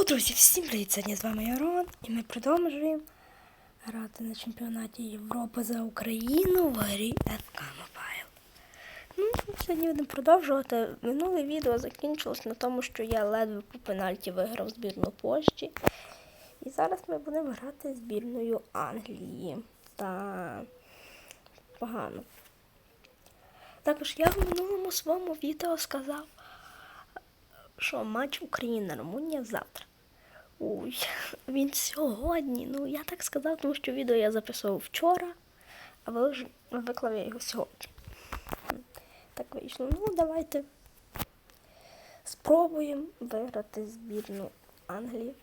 Йоу, друзі, всім привіт! Сьогодні з вами Ярон, і ми продовжуємо грати на чемпіонаті Європи за Україну в грі FK Mobile. Ну, сьогодні будемо продовжувати. Минуле відео закінчилось на тому, що я ледве по пенальті виграв збірну Польщі. І зараз ми будемо грати збірною Англії. Та погано. Також я в минулому своєму відео сказав, що матч Україна-Румунія завтра. Ой, він сьогодні. Ну, я так сказав, тому що відео я записував вчора, а виклав я його сьогодні. Так вийшло. Ну, давайте спробуємо виграти збірну Англії.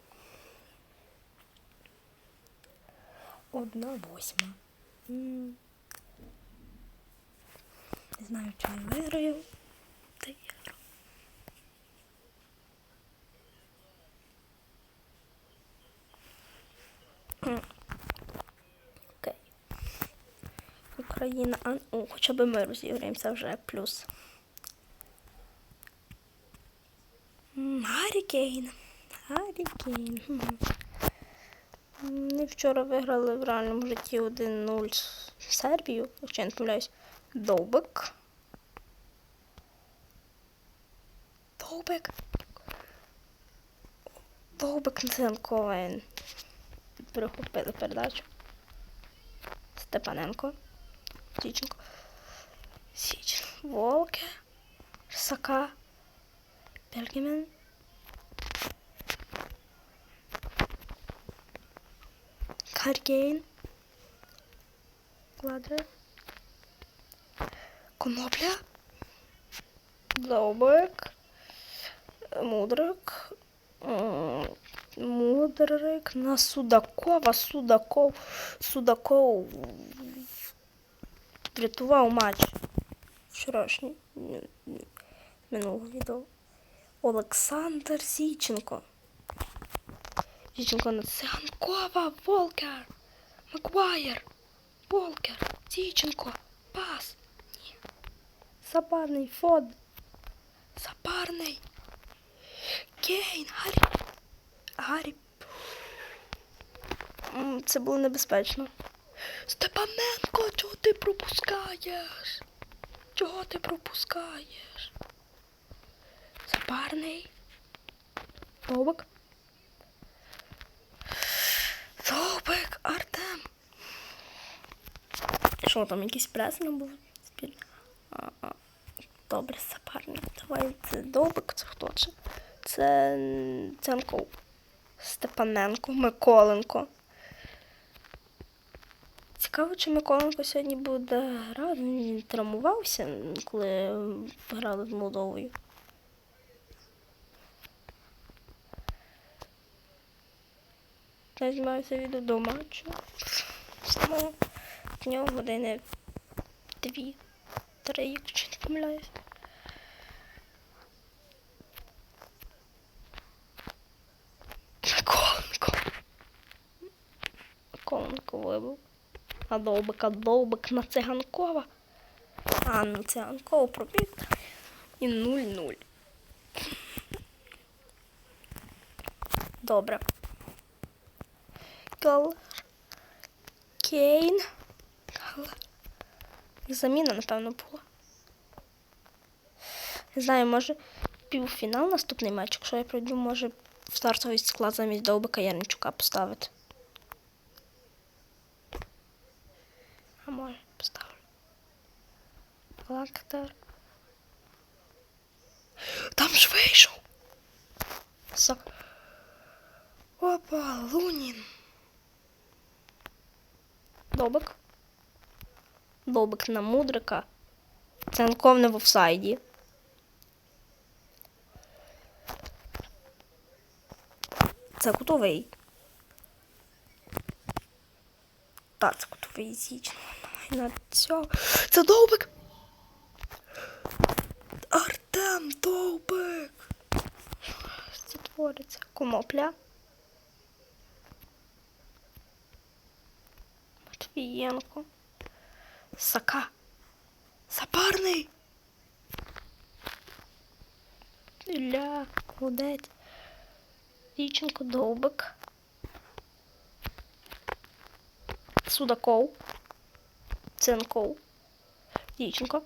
Одна восьма. Не знаю, чи я виграю. Та я граю. Окей. Україна, а о, хоча б ми розіграємося вже плюс. Гаррі Кейн. Ми вчора виграли в реальному житті 1-0 з Сербію, якщо я не помиляюсь. Довбик. Довбик. Довбик Наценковен. Перехопили передачу. Степаненко. Січенко. Січ. Волке. Сака. Бергемен. Каргейн. Квадре. Конопля. Довбик. Мудрик. М, Мудрик на Судакова. Судаков. Судаков врятував матч вчорашній минулого відео. Олександр Січенко. Січенко на Циганкова, Волкер, Маквайер, Волкер, Січенко, пас. Ні. Запарний Фод. Запарний. Кейн, Гаррі. Гаррі. Це було небезпечно. Степаненко, чого ти пропускаєш? Чого ти пропускаєш? Запарний. Довбик. Довбик, Артем. Що там, якийсь був? Спіль- А, а. Добре, запарний. Давай, це Довбик, це хто це? Це Ценков. Степаненко, Миколенко. Цікаво, чи Миколенко сьогодні буде грати. Він травмувався, коли грали з Молдовою. Я знімаюся відео до матчу. В нього години дві, три, якщо не помиляюсь. Миколенко. Миколенко вибив. А довбик, а довбик на циганкова. А на циганкова пробіг. І 0-0. Добре. Гал. Кейн. Заміна, напевно, була. Не знаю, може півфінал наступний матч, якщо я пройду, може в стартовий склад замість Довбика Ярничука поставити. А може, поставлю. Лактар. Там ж вийшов. Со... Опа, Лунін. Добик. Добик на мудрика. Ценков не в офсайді. Це кутовий. Так, це кутовий зіч. На цього. Це довбик. Артем довбик. Це. Комопля. Матвієнко. Сака. Запарний. Ілля, молодець. Дівчинко Довбик. Судаков. Ценков. Дівчинко.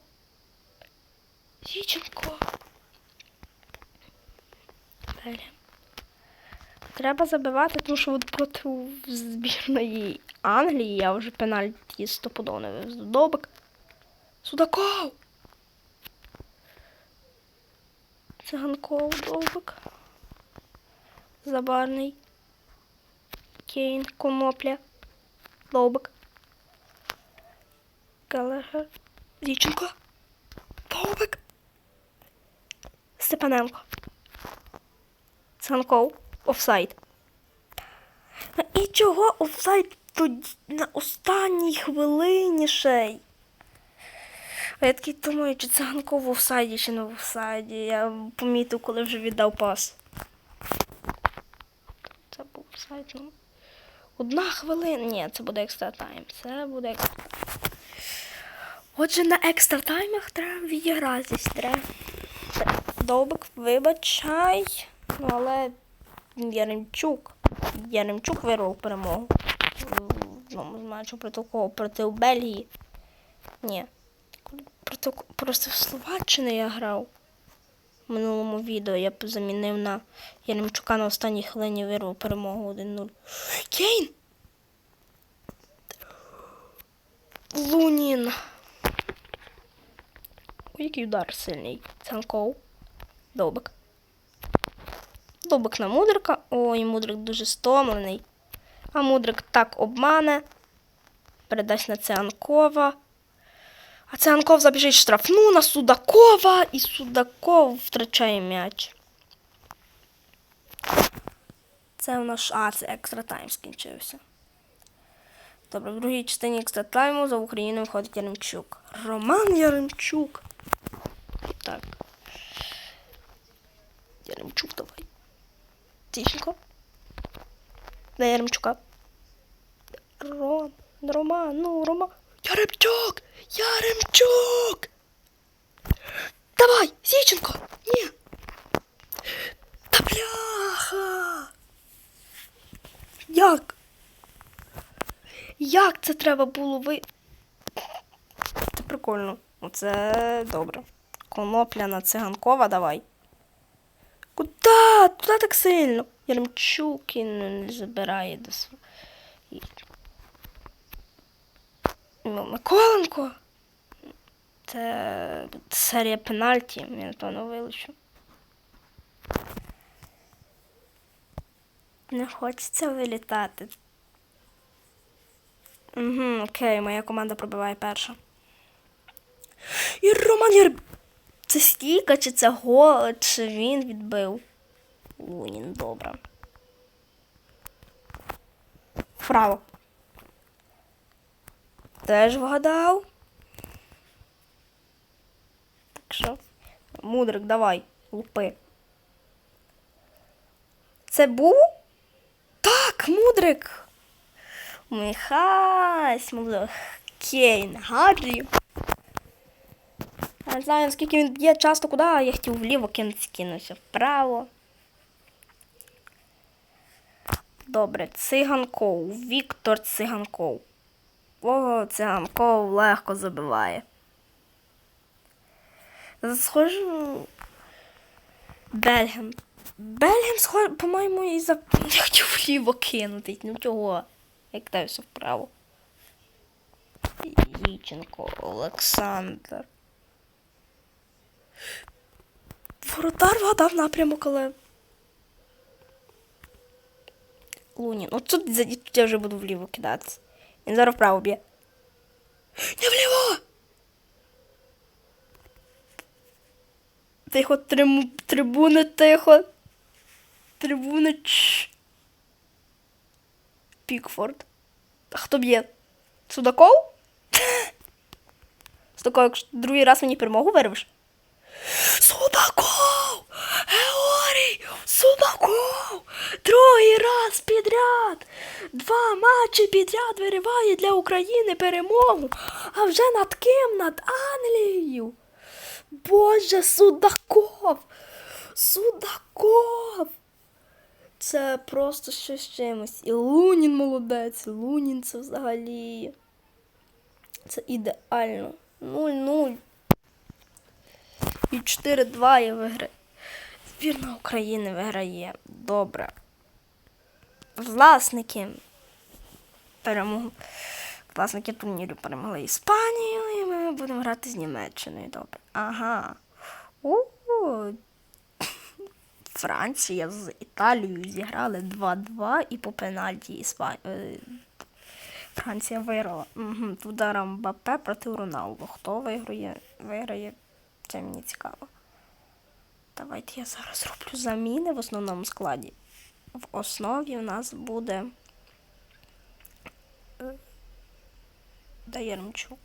Дівчинко. Далі. Треба забивати, тому що от проти збірної Англії я вже пенальті стопудово не вивезу. Довбик. Судаков. Циганков, Довбик. Забарний. Кейн, Конопля. Довбик. Галахер. Дівчинко. Довбик. Степаненко. Циганков. Офсайд. І чого офсайд тоді на останній хвилині ще? А я такий думаю, чи циганков в офсайді, чи не в офсайді. Я помітив, коли вже віддав пас. Це був офсайд, ну. Одна хвилина. Ні, це буде екстра тайм. Це буде екстра. Отже, на екстра таймах треба відігратись. Треба. Довбик, вибачай. Але Яремчук. Яремчук вирвав перемогу. З матчів проти кого? Проти Бельгії. Ні. Проти, просто в Словаччині я грав. В минулому відео я замінив на Яремчука на останній хвилині вирвав перемогу 1-0. Кейн! Лунін. Ой, який удар сильний. Цанков. Довбик. Довбик на мудрика. Ой, мудрик дуже стомлений. А мудрик так обмане. Передасть на Цианкова. А Цианков забіжить штрафну на Судакова. І Судаков втрачає м'яч. Це у нас. А, це екстра тайм скінчився. Добре, в другій частині екстра тайму за Україну виходить Яремчук. Роман Яремчук. Так. Яремчук, давай. Тихенько. На Яремчука. Рон, Роман, ну, Роман. Яремчук! Яремчук! Давай, Зіченко! Ні! Та бляха! Як? Як це треба було ви. Це прикольно. Оце добре. Конопляна циганкова давай. Куда? Туди так сильно. Яремчук і не забирає до своїх. Ну, Миколенко. Це серія пенальті, я напевно вилучу. Не хочеться вилітати. Угу, окей, моя команда пробиває перша. І Роман Яр... Це стійка, чи це гол, чи він відбив? Лунін, добре. Вправо. Теж вгадав. Так що, мудрик, давай, лупи. Це був? Так, мудрик. Михась, мудрик. Кейн, Гаррі. Я не знаю, наскільки він б'є часто куди, я хотів вліво кинути, кинувся вправо. Добре, циганков. Віктор циганков. О, циганков легко забиває. Схожу. Бельгем. Бельгем, схож, по-моєму, і за. Я хотів вліво кинути. Ну чого? Як дивився вправо. Зіченко, Олександр. Воротар вгадав напрямок, але. Лунін. От тут, тут я вже буду вліво кидатися. Він зараз вправо б'є. Не вліво! Тихо, трим... трибуни, тихо. Трибуни. Чш. Пікфорд. А хто б'є? Судаков? Судаков, якщо другий раз мені перемогу вирвеш. Судаков! Георгій! Судаков! Другий раз підряд! Два матчі підряд вириває для України перемогу. А вже над ким? Над Англією. Боже, Судаков! Судаков! Це просто щось чимось. І Лунін молодець. Лунін це взагалі. Це ідеально. 0-0. І 4-2 я виграю. Збірна України виграє. Добре. Власники перемогли. Власники турніру перемогли Іспанію, і ми будемо грати з Німеччиною. Добре. Ага. У Франція з Італією зіграли 2-2 і по пенальті Іспа... е, Франція виграла. Угу. Ударом Мбаппе проти Роналду. Хто виграє? Виграє. Це мені цікаво. Давайте я зараз зроблю заміни в основному складі. В основі у нас буде е, Даєрмчук.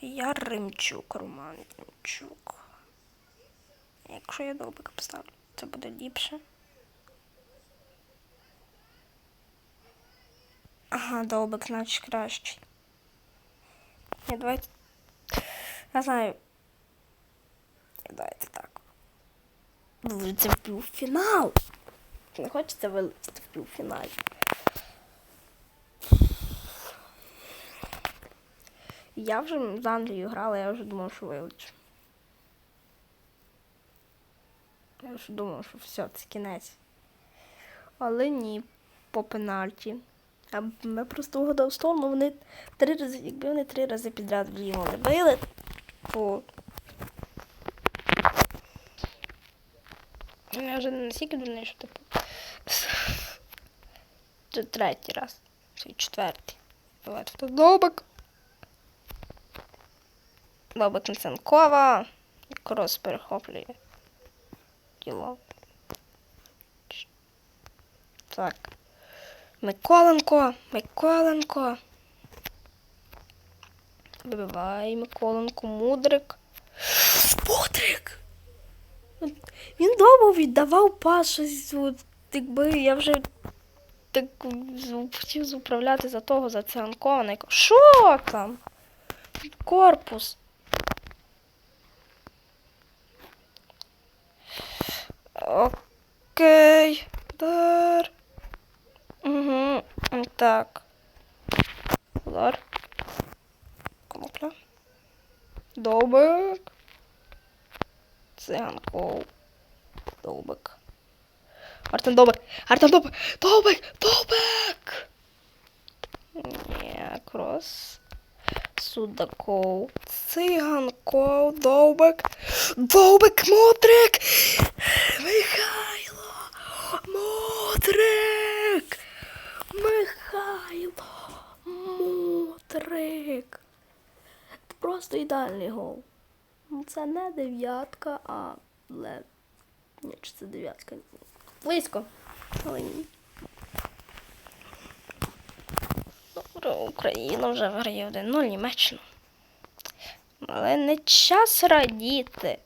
Яремчук, Роман Яремчук. Якщо я довбика поставлю, це буде ліпше. Ага, довбик, значить кращий. Ні, давайте. Я знаю. Давайте так. Це в півфінал. Не хочеться вилетіти в півфіналі. Я вже з Англією грала, я вже думав, що вилечу. Я вже думав, що все, це кінець. Але ні, по пенальті. А ми просто угадав сторону, вони три рази, якби вони три рази підряд вліво не били, то я вже не настільки дурний, що типу. Це третій раз. Це четвертий. Давайте тут Добик. Добик Неценкова. Крос перехоплює. Діло. Так. Миколенко, Миколенко. Вибивай, Миколенко, Мудрик. Мудрик! Він довго віддавав пас якби я вже так хотів зуправляти за того, за Циганкова. Що там? Корпус. Окей. Удар. Угу. Так. Удар. Конопля. Довбик. Циганков. Довбик. Артем Довбик. Артем Довбик. Довбик. Довбик. Ні, крос. Судаков. Циганков. Довбик. Довбик. Модрик. Михайло. Модрик. Михайло. Модрик. Просто ідеальний гол. Це не дев'ятка, а ле. Ні, чи це дев'ятка? Близько. Але ні. Україна вже виграє 1-0 Німеччину. Але не час радіти.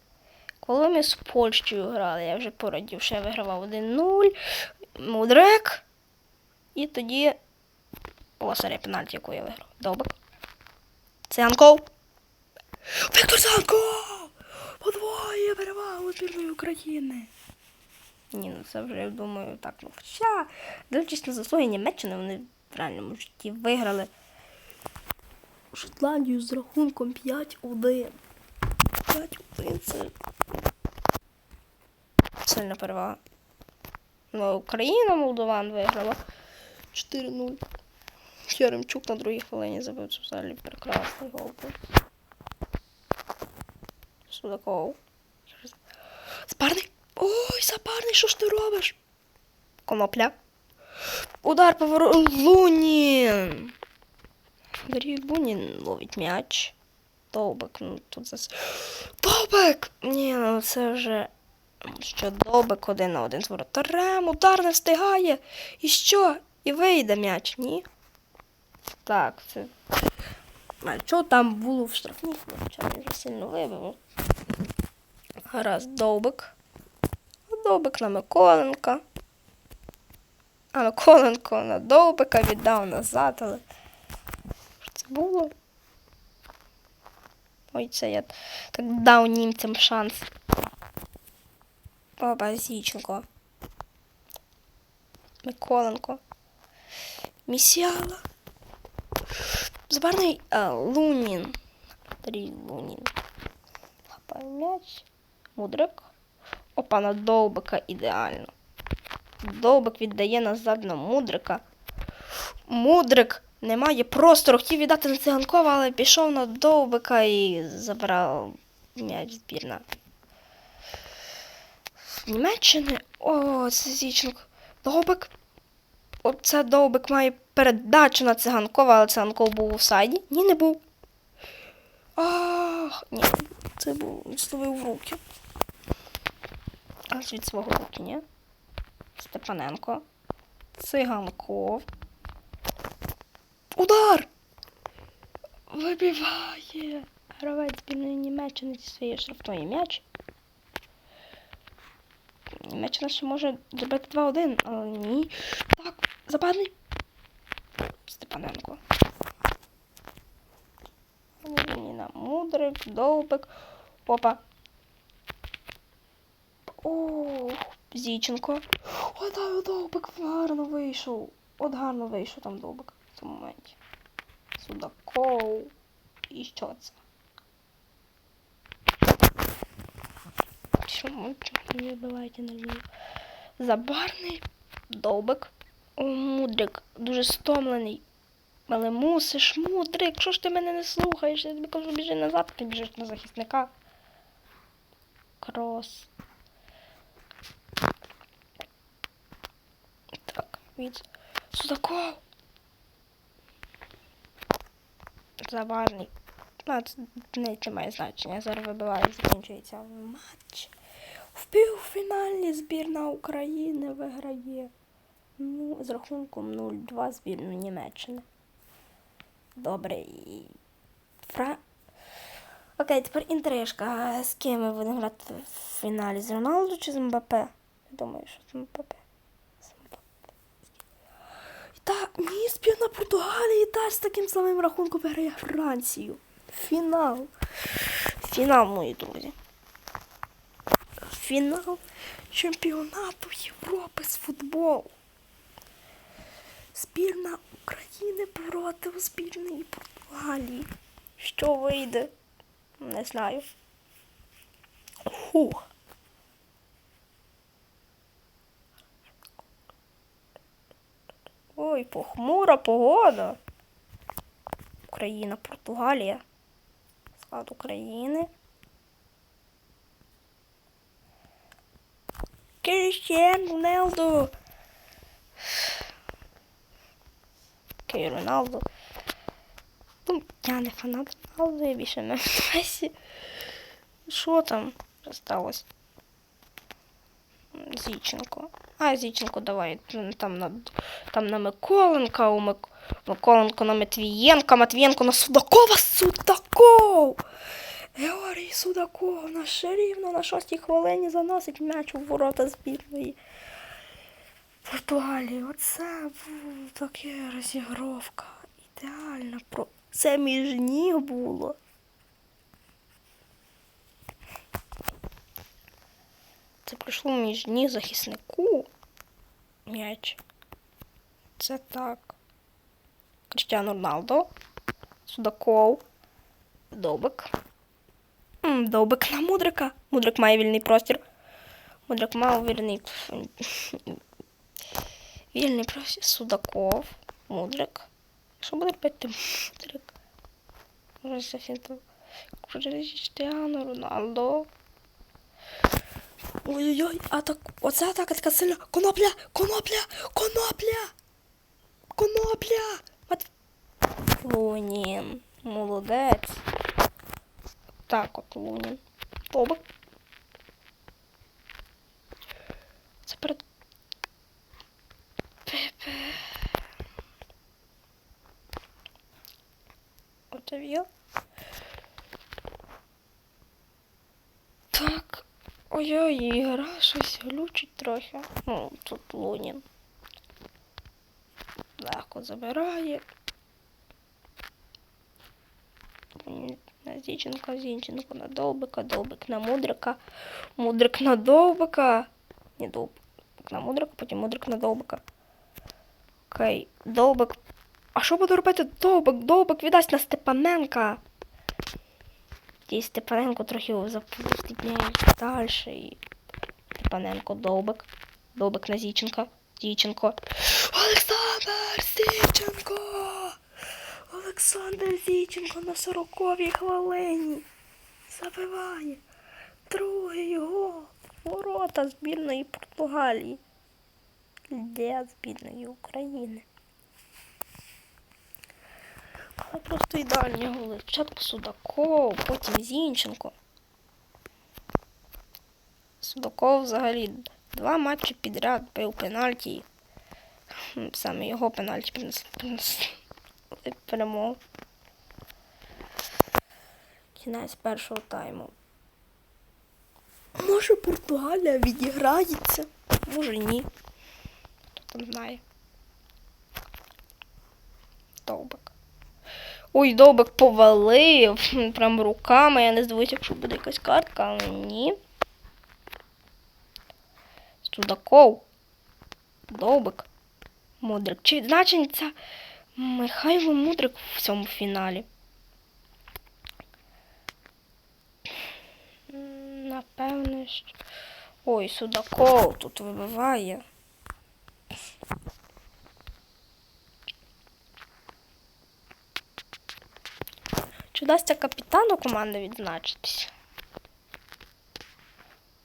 Коли ми з Польщею грали, я вже порадів, що я вигравав 1-0. Мудрик. І тоді. О, серія пенальті, яку я виграв. Добре. Циганков. Віктор Циганков! Подвоє перевагу збірної України. Ні, ну це вже, я думаю, так. Ну, хоча, дивлячись на заслуги Німеччини, вони в реальному житті виграли Шотландію з рахунком 5-1. 5-1 це сильна перевага. Ну, Україна Молдован виграла 4-0. Яремчук на другій хвилині забив це взагалі прекрасний гол. Судаков. Запарний! Ой, запарний, що ж ти робиш? Конопля. Удар поворот. Лунін. Андрій Лунін ловить м'яч. Довбик, ну тут зас. Довбик! Ні, ну це вже. Що Довбик один на один з воротарем, удар не встигає. І що? І вийде м'яч, ні? Так, це. А що там було в штрафній? Хоча він вже сильно вибив. Гаразд, Довбик. Довбик на Миколенка. А Миколенко на Довбика віддав назад, але. Що це було? Ой, це я так дав німцям шанс. Опа, Зіченко. Миколенко. Місяла. Збарний а, Лунін. Андрій Лунін. Хапає м'яч. Мудрик. Опа, на довбика ідеально. Довбик віддає назад на мудрика. Мудрик не має простору. Хотів віддати на циганкова, але пішов на довбика і забрав м'яч збірна. Німеччини. О, це Зіченко. Довбик. Оце довбик має передачу на циганкова, але циганков був у сайді. Ні, не був. Ах, ні, це був відсловив в руки. Аж від свого руки, ні? Степаненко. Циганков. Удар! Вибиває! Гравець збірної Німеччини зі своєї штрафної м'яч. Німеччина ще може зробити 2-1, але ні. Так, западний. Степаненко. Ніна Мудрик, Довбик. Опа. О, Зіченко. О, да, Довбик гарно вийшов. От гарно вийшов там Довбик в цьому моменті. Судаков. І що це? Чому чому не вбиваєте на? Забарний Довбик. О, Мудрик дуже стомлений. Але мусиш, мудрик, що ж ти мене не слухаєш? Я тобі кажу, біжи назад, ти біжиш на захисника. Крос. Так, від Судаков. Заварний. Ну, це не це має значення. Зараз вибиває, закінчується матч. В півфіналі збірна України виграє. Ну, з рахунком 0-2 збірну Німеччини. Добре. Фра... Окей, тепер інтрижка. З ким ми будемо грати в фіналі? З Роналду чи з Мбаппе? Я думаю, що з Мбаппе. З Мбаппе. Так, ні, збірна Португалії теж з таким самим рахунком виграє Францію. Фінал. Фінал, мої друзі. Фінал чемпіонату Європи з футболу. Збірна України проти збірної Португалії. Що вийде? Не знаю. Фух. Ой, похмура погода. Україна, Португалія. Склад України. Крістіан Роналду. Окей, Роналду. Ну, я фанат Роналду, я більше не Месі. Що там сталося? Зіченко. А, Зіченко, давай. Там на, там на Миколенка, у Мик... Миколенко на Матвієнка, Матвієнко на Судакова. Судаков! Георгій Судаков на рівно на шостій хвилині заносить м'яч у ворота збірної. Португалії. Оце був таке розігровка. Ідеальна. Про... Це між ніг було. Це пройшло між ніг захиснику. М'яч. Це так. Крістіану Роналдо. Судаков. Довбик. Довбик на Мудрика. Мудрик має вільний простір. Мудрик мав вільний. Вільний простір. Судаков. Мудрик. Що буде робити Мудрик? Може. Крістіану Роналдо. Ой-ой-ой, атак. Оце атака така сильна. Конопля! Конопля! Конопля! Конопля! Мат... Лунін. Молодець. Так от Лунін. Тобик. Це перед... Пепе. Отов'я. Так. Ой-ой, ігра щось глючить трохи. Ну, тут Лунін. Легко забирає. Лунін на Зінченко, Зінченко на Довбика, Довбик на Мудрика, Мудрик на Довбика. Ні, Довбик на Мудрика, потім Мудрик на Довбика. Окей, Довбик. А що буде робити Довбик? Довбик віддасть на Степаненка. Ті Степаненко трохи запустить далі. І Степаненко, Довбик. Довбик на Зіченка. Зіченко. Олександр Зіченко! Олександр Зіченко на 40-й хвилині. Забиває. Другий гол. Ворота збірної Португалії. Для збірної України. Але просто ідеальні голи. Спочатку Судаков, потім Зінченко. Судаков взагалі два матчі підряд бив пенальті. Саме його пенальті принесли перемогу. Кінець першого тайму. Може Португалія відіграється, може ні. Хто там знає. Довбик. Ой, довбик повалив. Прям руками. Я не здивуюся, якщо буде якась картка, але ні. Судаков. Довбик. Мудрик. Чи значиться Михайло Мудрик в цьому фіналі? Напевне, що. Ой, Судаков тут вибиває. Чи вдасться капітану команди відзначитися?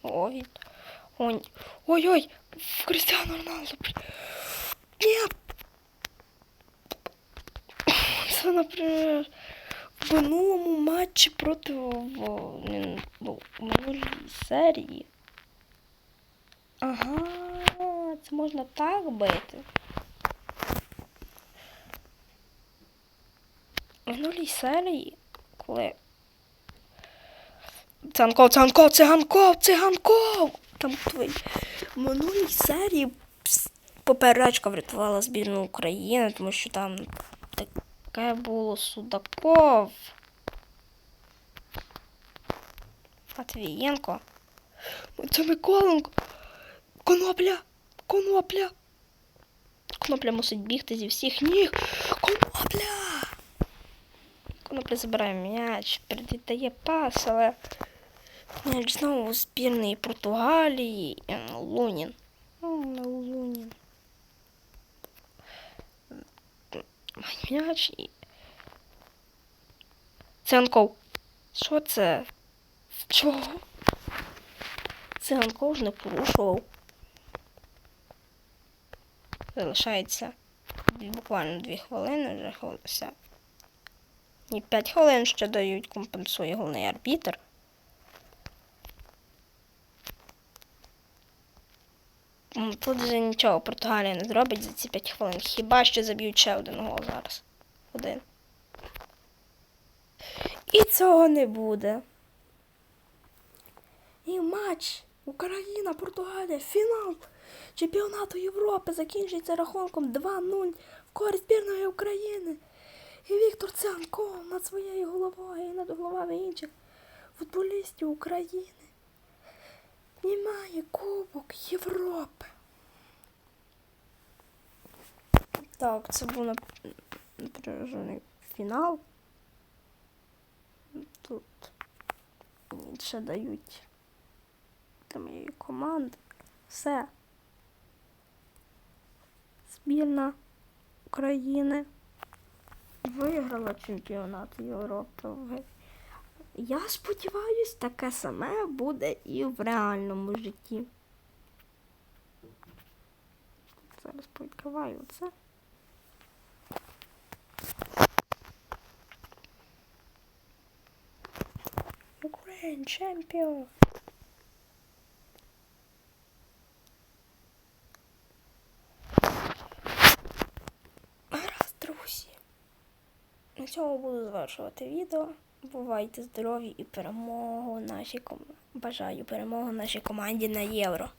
Ой. Ой. Ой-ой! В Крістіану Роналду. Ні! Це, наприклад, в минулому матчі проти ну, в минулій серії. Ага, це можна так бити. В минулій серії, коли. Циганков, циганков, циганков, циганков! Там твій. В минулій серії поперечка врятувала збірну України, тому що там таке було Судаков. Матвієнко. Це Миколенко. Конопля! Конопля! Конопля мусить бігти зі всіх ніг. Конопля! Конопля забирає м'яч, передає пас, але м'яч знову у збірної Португалії. Лунін. Ну, не Лунін. М'яч і. Циганков. Що це? Чого? Циганков ж не порушував. Залишається буквально дві хвилини вже хвилися. І 5 хвилин ще дають, компенсує головний арбітр. Тут вже нічого Португалія не зробить за ці 5 хвилин. Хіба що заб'ють ще один гол зараз. Один. І цього не буде. І матч Україна, Португалія, фінал чемпіонату Європи закінчується рахунком 2-0 в користь збірної України. І Віктор Циганков над своєю головою і над головами інших футболістів України. Знімає Кубок Європи. Так, це був нап- напряжений фінал. Тут ще дають для моєї команди. Все. Збірна України виграла чемпіонат Європи. Я сподіваюсь, таке саме буде і в реальному житті. Зараз повідкриваю це. Ukraine Champion. Гаразд, друзі. На цьому буду завершувати відео. Бувайте здорові і перемогу нашій ком... Бажаю перемогу нашій команді на євро.